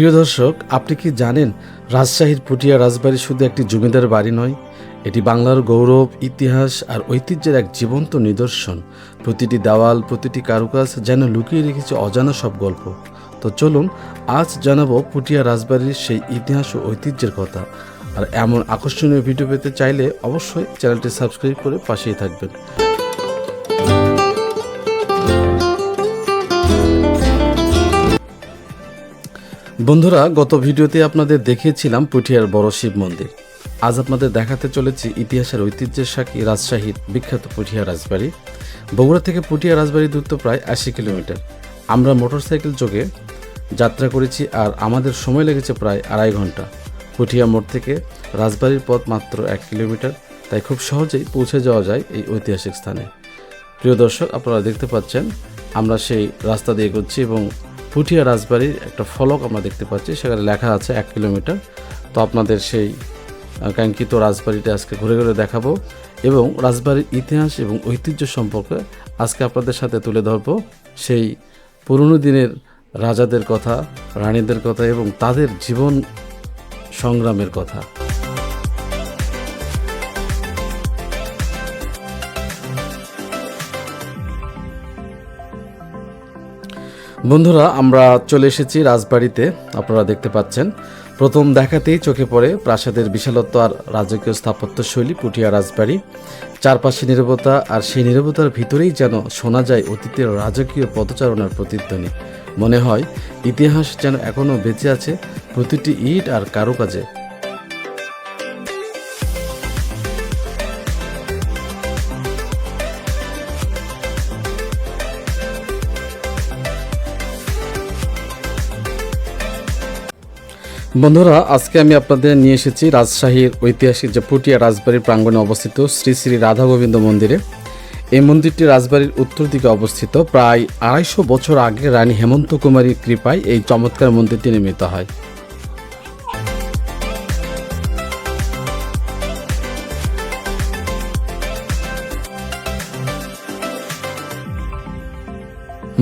প্রিয় দর্শক, আপনি কি জানেন রাজশাহীর পুটিয়া রাজবাড়ি শুধু একটি জমিদার বাড়ি নয়? এটি বাংলার গৌরব, ইতিহাস আর ঐতিহ্যের এক জীবন্ত নিদর্শন। প্রতিটি দেওয়াল, প্রতিটি কারুকাজ যেন লুকিয়ে রেখেছে অজানা সব গল্প। তো চলুন, আজ জানাব পুটিয়া রাজবাড়ির সেই ইতিহাস ও ঐতিহ্যের কথা। আর এমন আকর্ষণীয় ভিডিও পেতে চাইলে অবশ্যই চ্যানেলটি সাবস্ক্রাইব করে পাশেই থাকবেন। বন্ধুরা, গত ভিডিওতে আপনাদের দেখিয়েছিলাম পুঠিয়ার বড় শিব মন্দির। আজ আপনাদের দেখাতে চলেছি ইতিহাসের ঐতিহ্যের সাক্ষী রাজশাহীর বিখ্যাত পুঠিয়া রাজবাড়ি। বগুড়া থেকে পুঠিয়া রাজবাড়ির দূরত্ব প্রায় আশি কিলোমিটার। আমরা মোটরসাইকেল যোগে যাত্রা করেছি আর আমাদের সময় লেগেছে প্রায় আড়াই ঘণ্টা। পুঠিয়া মোড় থেকে রাজবাড়ির পথ মাত্র এক কিলোমিটার, তাই খুব সহজেই পৌঁছে যাওয়া যায় এই ঐতিহাসিক স্থানে। প্রিয় দর্শক, আপনারা দেখতে পাচ্ছেন, আমরা সেই রাস্তা দিয়ে এগোচ্ছি এবং পুঠিয়া রাজবাড়ির একটা ফলক আমরা দেখতে পাচ্ছি, সেখানে লেখা আছে এক কিলোমিটার। তো আপনাদের সেই কাঙ্ক্ষিত রাজবাড়িটা আজকে ঘুরে ঘুরে দেখাবো এবং রাজবাড়ির ইতিহাস এবং ঐতিহ্য সম্পর্কে আজকে আপনাদের সাথে তুলে ধরবো। সেই পুরনো দিনের রাজাদের কথা, রানীদের কথা এবং তাদের জীবন সংগ্রামের কথা। বন্ধুরা, আমরা চলে এসেছি রাজবাড়িতে। আপনারা দেখতে পাচ্ছেন, প্রথম দেখাতেই চোখে পড়ে প্রাসাদের বিশালত্ব আর রাজকীয় স্থাপত্য শৈলী পুটিয়া রাজবাড়ি। চারপাশে নীরবতা, আর সেই নীরবতার ভিতরেই যেন শোনা যায় অতীতের রাজকীয় পদচারণার প্রতিধ্বনি। মনে হয়, ইতিহাস যেন এখনও বেঁচে আছে প্রতিটি ইট আর কারুকাজে। বন্ধুরা, আজকে আমি আপনাদের নিয়ে এসেছি রাজশাহীর ঐতিহাসিক যে পুটিয়া রাজবাড়ির প্রাঙ্গণে অবস্থিত শ্রী শ্রী রাধা গোবিন্দ মন্দিরে। এই মন্দিরটি রাজবাড়ির উত্তর দিকে অবস্থিত। প্রায় আড়াইশো বছর আগে রানী হেমন্ত কুমারীর কৃপায় এই চমৎকার মন্দিরটি নির্মিত হয়।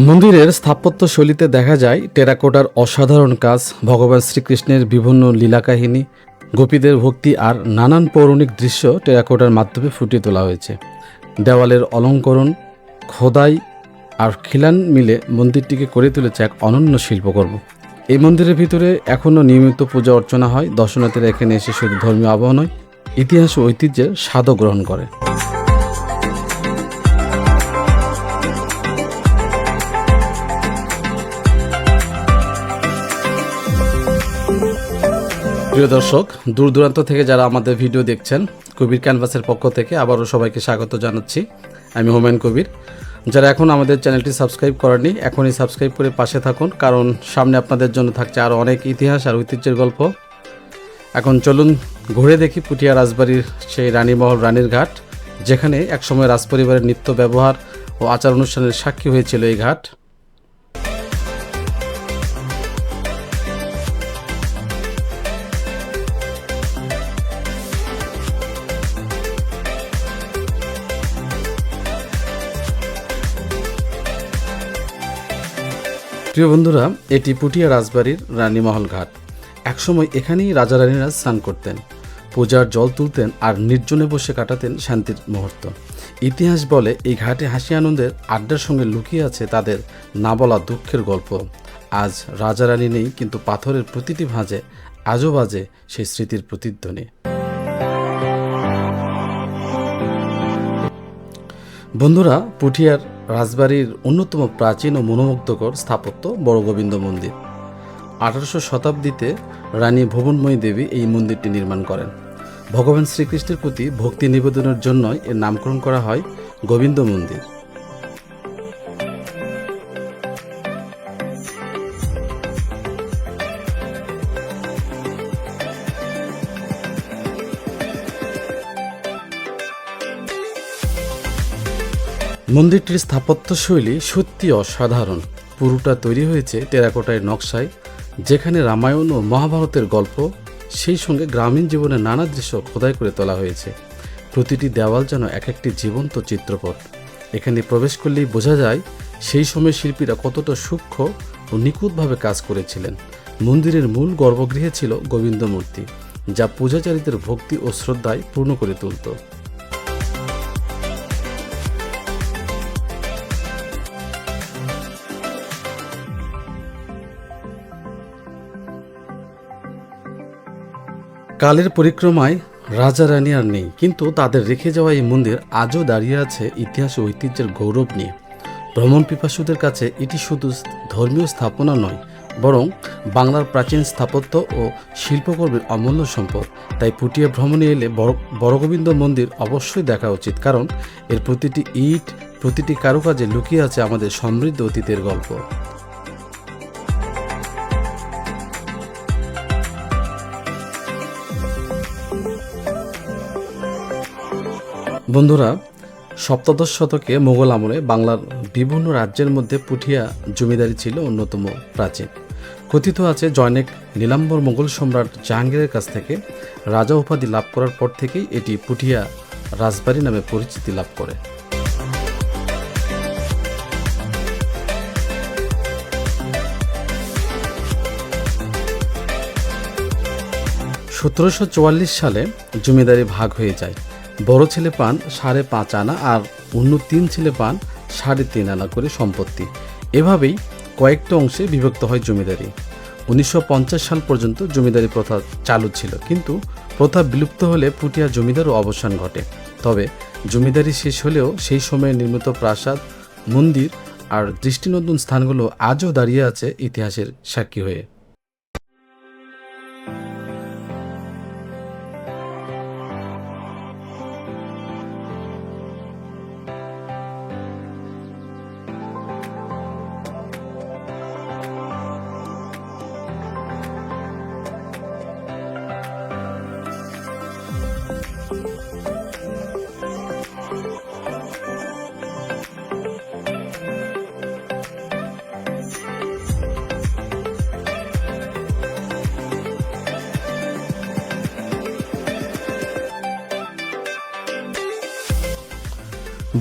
মন্দিরের স্থাপত্য শৈলীতে দেখা যায় টেরাকোটার অসাধারণ কাজ, ভগবান শ্রীকৃষ্ণের বিভিন্ন লীলা কাহিনী গোপীদের ভক্তি আর নানান পৌরাণিক দৃশ্য টেরাকোটার মাধ্যমে ফুটিয়ে তোলা হয়েছে। দেওয়ালের অলঙ্করণ, খোদাই আর খিলান মিলে মন্দিরটিকে করে তুলেছে এক অনন্য শিল্পকর্ম। এই মন্দিরের ভিতরে এখনও নিয়মিত পূজা অর্চনা হয়। দর্শনার্থীরা এখানে এসে শুধু ধর্মীয় আবহাওয়া নয়, ইতিহাস ও ঐতিহ্যের স্বাদও গ্রহণ করে। প্রিয় দর্শক দূর দূরান্ত থেকে যারা আমাদের ভিডিও দেখছেন, কবির ক্যানভাসের পক্ষ থেকে আবারও সবাইকে স্বাগত জানাচ্ছি। আমি হোমেন কবির। যারা এখন আমাদের চ্যানেলটি সাবস্ক্রাইব করেনি এখনই সাবস্ক্রাইব করে পাশে থাকুন, কারণ সামনে আপনাদের জন্য থাকছে আরও অনেক ইতিহাস আর ঐতিহ্যের গল্প। এখন চলুন ঘুরে দেখি পুটিয়া রাজবাড়ির সেই রানীমহল রানীর ঘাট, যেখানে একসময় রাজপরিবারের নিত্য ব্যবহার ও আচার অনুষ্ঠানের সাক্ষী হয়েছিল এই ঘাট। প্রিয় বন্ধুরা, এটি পুটিয়া রাজবাড়ির রানীমহল ঘাট একসময় এখানেই রাজা রানীরা স্নান করতেন। পূজার জল তুলতেন আর নির্জনে বসে কাটাতেন শান্তির মুহূর্ত। ইতিহাস বলে এই ঘাটে হাসি আনন্দের আড্ডার সঙ্গে লুকিয়ে আছে তাদের না বলা দুঃখের গল্প। আজ রাজা রানী নেই, কিন্তু পাথরের প্রতিটি ভাঁজে আজও বাজে সেই স্মৃতির প্রতিধ্বনি। বন্ধুরা পুঠিয়ার রাজবাড়ির অন্যতম প্রাচীন ও মনোমুগ্ধকর স্থাপত্য বড় গোবিন্দ মন্দির। আঠারোশো শতাব্দীতে রানী ভুবনময়ী দেবী এই মন্দিরটি নির্মাণ করেন। ভগবান শ্রীকৃষ্ণের প্রতি ভক্তি নিবেদনের জন্যই এর নামকরণ করা হয় গোবিন্দ মন্দির। মন্দিরটির স্থাপত্যশৈলী সত্যি অসাধারণ। পুরোটা তৈরি হয়েছে টেরাকোটায় নকশায়, যেখানে রামায়ণ ও মহাভারতের গল্প সেই সঙ্গে গ্রামীণ জীবনের নানা দৃশ্য খোদাই করে তোলা হয়েছে। প্রতিটি দেওয়াল যেন এক একটি জীবন্ত চিত্রপট। এখানে প্রবেশ করলেই বোঝা যায় সেই সময় শিল্পীরা কতটা সূক্ষ্ম ও নিখুঁতভাবে কাজ করেছিলেন। মন্দিরের মূল গর্ভগৃহে ছিল গোবিন্দ মূর্তি যা পূজাচারীদের ভক্তি ও শ্রদ্ধায় পূর্ণ করে তুলত। কালের পরিক্রমায় রাজা রানী আর নেই, কিন্তু তাদের রেখে যাওয়া এই মন্দির আজও দাঁড়িয়ে আছে ইতিহাস ও ঐতিহ্যের গৌরব নিয়ে। ভ্রমণ পিপাসুদের কাছে এটি শুধু ধর্মীয় স্থাপনা নয়, বরং বাংলার প্রাচীন স্থাপত্য ও শিল্পকর্মের অমূল্য সম্পদ। তাই পুটিয়া ভ্রমণে এলে বড়, বড়গোবিন্দ মন্দির অবশ্যই দেখা উচিত, কারণ এর প্রতিটি ইট, প্রতিটি কারুকাজে লুকিয়ে আছে আমাদের সমৃদ্ধ অতীতের গল্প। বন্ধুরা, সপ্তদশ শতকে মোগল আমলে বাংলার বিভিন্ন রাজ্যের মধ্যে পুঠিয়া জমিদারি ছিল অন্যতম প্রাচীন। কথিত আছে জয়নেক নীলাম্বর মোগল সম্রাট জাহাঙ্গীরের কাছ থেকে রাজা উপাধি লাভ করার পর থেকেই এটি পুঠিয়া রাজবাড়ি নামে পরিচিতি লাভ করে। সতেরোশো চুয়াল্লিশ সালে জমিদারি ভাগ হয়ে যায়। বড় ছেলে পান সাড়ে পাঁচ আনা আর অন্য তিন ছেলে পান সাড়ে তিন আনা করে সম্পত্তি। এভাবেই কয়েকটা অংশে বিভক্ত হয় জমিদারি। উনিশশো পঞ্চাশ সাল পর্যন্ত জমিদারি প্রথা চালু ছিল, কিন্তু প্রথা বিলুপ্ত হলে পুটিয়া জমিদারও অবসান ঘটে। তবে জমিদারি শেষ হলেও সেই সময়ে নির্মিত প্রাসাদ, মন্দির আর দৃষ্টিনন্দন স্থানগুলো আজও দাঁড়িয়ে আছে ইতিহাসের সাক্ষী হয়ে।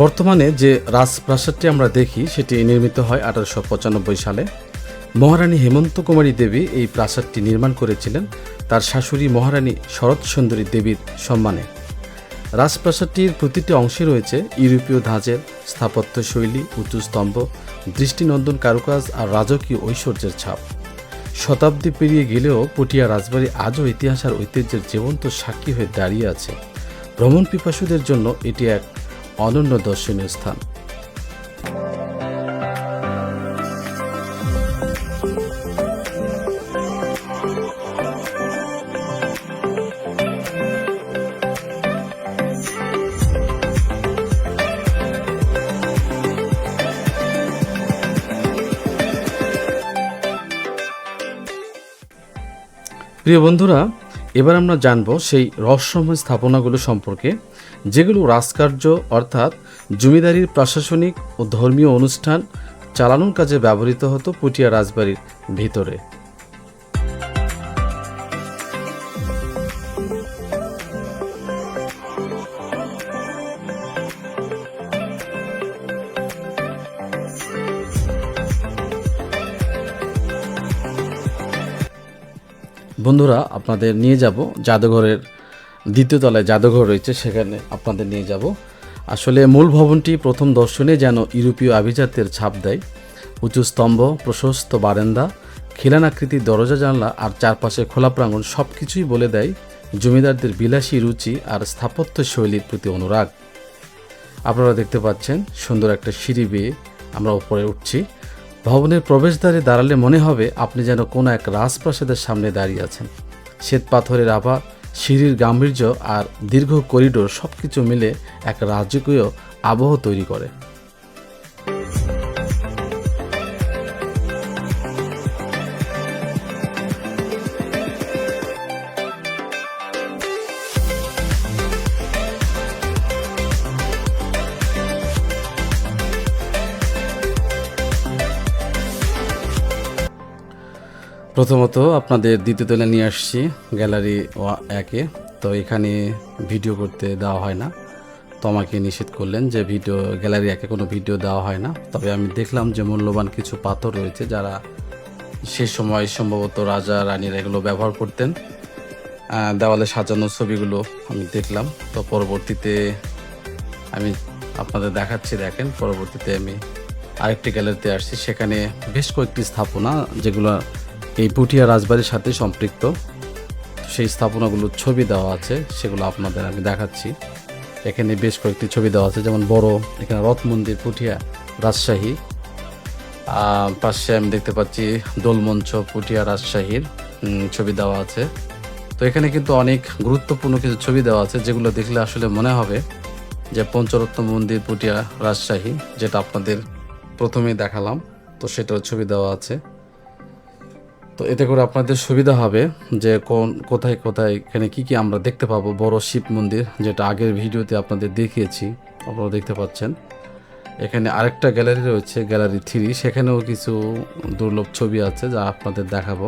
বর্তমানে যে রাজপ্রাসাদটি আমরা দেখি, সেটি নির্মিত হয় আঠারোশো পঁচানব্বই সালে। মহারানী হেমন্ত কুমারী দেবী এই প্রাসাদটি নির্মাণ করেছিলেন তার শাশুড়ি মহারানী শরৎ সুন্দরী দেবীর সম্মানে। রাজপ্রাসাদটির প্রতিটি অংশে রয়েছে ইউরোপীয় ধাঁচের স্থাপত্য শৈলী উঁচু স্তম্ভ দৃষ্টিনন্দন কারুকাজ আর রাজকীয় ঐশ্বর্যের ছাপ। শতাব্দী পেরিয়ে গেলেও পটিয়া রাজবাড়ি আজও ইতিহাস আর ঐতিহ্যের জীবন্ত সাক্ষী হয়ে দাঁড়িয়ে আছে। ভ্রমণ পিপাসুদের জন্য এটি এক অনন্য দর্শনীয় স্থান। প্রিয় বন্ধুরা এবার আমরা জানব সেই রহস্যময় স্থাপনাগুলো সম্পর্কে, যেগুলো রাজকার্য অর্থাৎ জমিদারির প্রশাসনিক ও ধর্মীয় অনুষ্ঠান চালানোর কাজে ব্যবহৃত হতো পুটিয়া রাজবাড়ির ভিতরে। বন্ধুরা, আপনাদের নিয়ে যাব জাদুঘরের দ্বিতীয় তলায় জাদুঘর রয়েছে, সেখানে আপনাদের নিয়ে যাব। আসলে মূল ভবনটি প্রথম দর্শনে যেন ইউরোপীয় আভিজাত্যের ছাপ দেয়। উঁচু স্তম্ভ, প্রশস্ত বারান্দা, খিলানাকৃতির দরজা, জানলা আর চারপাশে খোলা প্রাঙ্গণ সব কিছুই বলে দেয় জমিদারদের বিলাসী রুচি আর স্থাপত্য শৈলীর প্রতি অনুরাগ। আপনারা দেখতে পাচ্ছেন সুন্দর একটা সিঁড়ি বেয়ে আমরা উপরে উঠছি। ভবনের প্রবেশদ্বারে দাঁড়ালে মনে হবে আপনি যেন কোনো এক রাজপ্রাসাদের সামনে দাঁড়িয়ে আছেন। শ্বেত পাথরের আভা, সিঁড়ির গাম্ভীর্য আর দীর্ঘ করিডোর সব কিছু মিলে এক রাজকীয় আবহ তৈরি করে। প্রথমত আপনাদের দ্বিতীয় তলে নিয়ে আসছি গ্যালারি একে। তো এখানে ভিডিও করতে দেওয়া হয় না। তো আমাকে নিষেধ করলেন যে ভিডিও, গ্যালারি একে কোনো ভিডিও দেওয়া হয় না। তবে আমি দেখলাম যে মূল্যবান কিছু পাথর রয়েছে যারা সেই সময় সম্ভবত রাজা, রানীরা এগুলো ব্যবহার করতেন। দেওয়ালে সাজানো ছবিগুলো আমি দেখলাম। তো পরবর্তীতে আমি আপনাদের দেখাচ্ছি, দেখেন। পরবর্তীতে আমি আরেকটি গ্যালারিতে আসছি। সেখানে বেশ কয়েকটি স্থাপনা যেগুলো এই পুঠিয়া রাজবাড়ির সাথে সম্পৃক্ত। সেই স্থাপনাগুলোর ছবি দেওয়া আছে, সেগুলো আপনাদের আমি দেখাচ্ছি। এখানে বেশ কয়েকটি ছবি দেওয়া আছে, যেমন বড়, এখানে রথ মন্দির, পুঠিয়া রাজশাহী। পাশে আমি দেখতে পাচ্ছি দোলমঞ্চ পুঠিয়া রাজশাহীর ছবি দেওয়া আছে। তো এখানে কিন্তু অনেক গুরুত্বপূর্ণ কিছু ছবি দেওয়া আছে, যেগুলো দেখলে আসলে মনে হবে যে পঞ্চরত্ন মন্দির পুটিয়া রাজশাহী, যেটা আপনাদের প্রথমেই দেখালাম। তো সেটার ছবি দেওয়া আছে। তো এতে করে আপনাদের সুবিধা হবে যে কোন, কোথায় কোথায়, এখানে কি কি আমরা দেখতে পাবো? বড় শিব মন্দির, যেটা আগের ভিডিওতে আপনাদের দেখিয়েছি, আপনারা দেখতে পাচ্ছেন। এখানে আরেকটা গ্যালারি রয়েছে, গ্যালারি থ্রি। সেখানেও কিছু দুর্লভ ছবি আছে যা আপনাদের দেখাবো।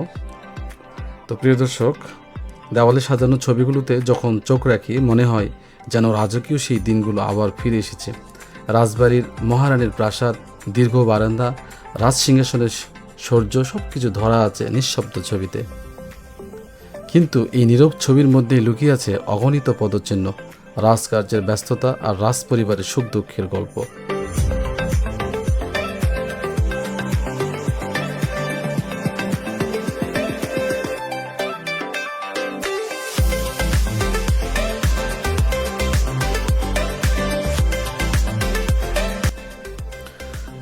তো প্রিয় দর্শক, দেওয়ালে সাজানো ছবিগুলোতে যখন চোখ রাখি, মনে হয় যেন রাজকীয় সেই দিনগুলো আবার ফিরে এসেছে। রাজবাড়ির মহারানীর প্রাসাদ, দীর্ঘ বারান্দা রাজসিংহাসনের সৌর্য সব কিছু ধরা আছে নিঃশব্দ ছবিতে। কিন্তু এই নীরব ছবির মধ্যেই লুকিয়ে আছে অগণিত পদচিহ্ন, রাজকার্যের ব্যস্ততা আর রাজ পরিবারের সুখ দুঃখের গল্প।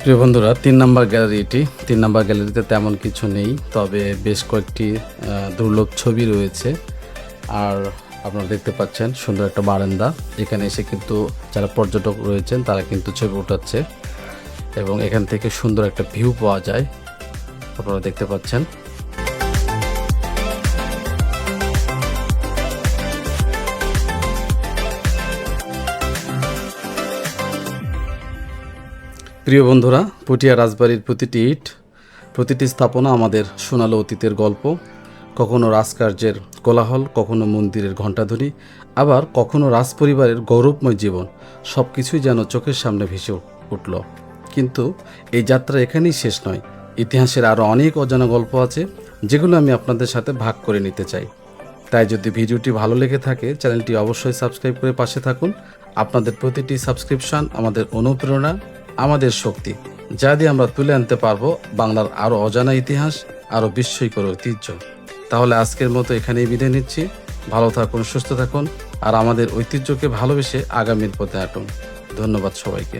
প্রিয় বন্ধুরা, তিন নাম্বার গ্যালারি এটি তিন নাম্বার গ্যালারিতে তেমন কিছু নেই, তবে বেশ কয়েকটি দুর্লভ ছবি রয়েছে। আর আপনারা দেখতে পাচ্ছেন সুন্দর একটা বারান্দা। এখানে এসে কিন্তু যারা পর্যটক রয়েছেন, তারা কিন্তু ছবি উঠাচ্ছে। এবং এখান থেকে সুন্দর একটা ভিউ পাওয়া যায়। আপনারা দেখতে পাচ্ছেন। প্রিয় বন্ধুরা, পুটিয়া রাজবাড়ির প্রতিটি ইট, প্রতিটি স্থাপনা আমাদের শোনালো অতীতের গল্প। কখনো রাজকার্যের কোলাহল, কখনো মন্দিরের ঘণ্টাধ্বনি, আবার কখনো রাজপরিবারের গৌরবময় জীবন সব কিছুই যেন চোখের সামনে ভেসে উঠল। কিন্তু এই যাত্রা এখানেই শেষ নয়, ইতিহাসের আরও অনেক অজানা গল্প আছে, যেগুলো আমি আপনাদের সাথে ভাগ করে নিতে চাই। তাই যদি ভিডিওটি ভালো লেগে থাকে, চ্যানেলটি অবশ্যই সাবস্ক্রাইব করে পাশে থাকুন। আপনাদের প্রতিটি সাবস্ক্রিপশন আমাদের অনুপ্রেরণা আমাদের শক্তি, যা দিয়ে আমরা তুলে আনতে পারব বাংলার আরও অজানা ইতিহাস আরও বিস্ময়কর ঐতিহ্য। তাহলে আজকের মতো এখানেই বিদায় নিচ্ছি। ভালো থাকুন, সুস্থ থাকুন, আর আমাদের ঐতিহ্যকে ভালোবেসে আগামীর পথে হাঁটুন ধন্যবাদ সবাইকে।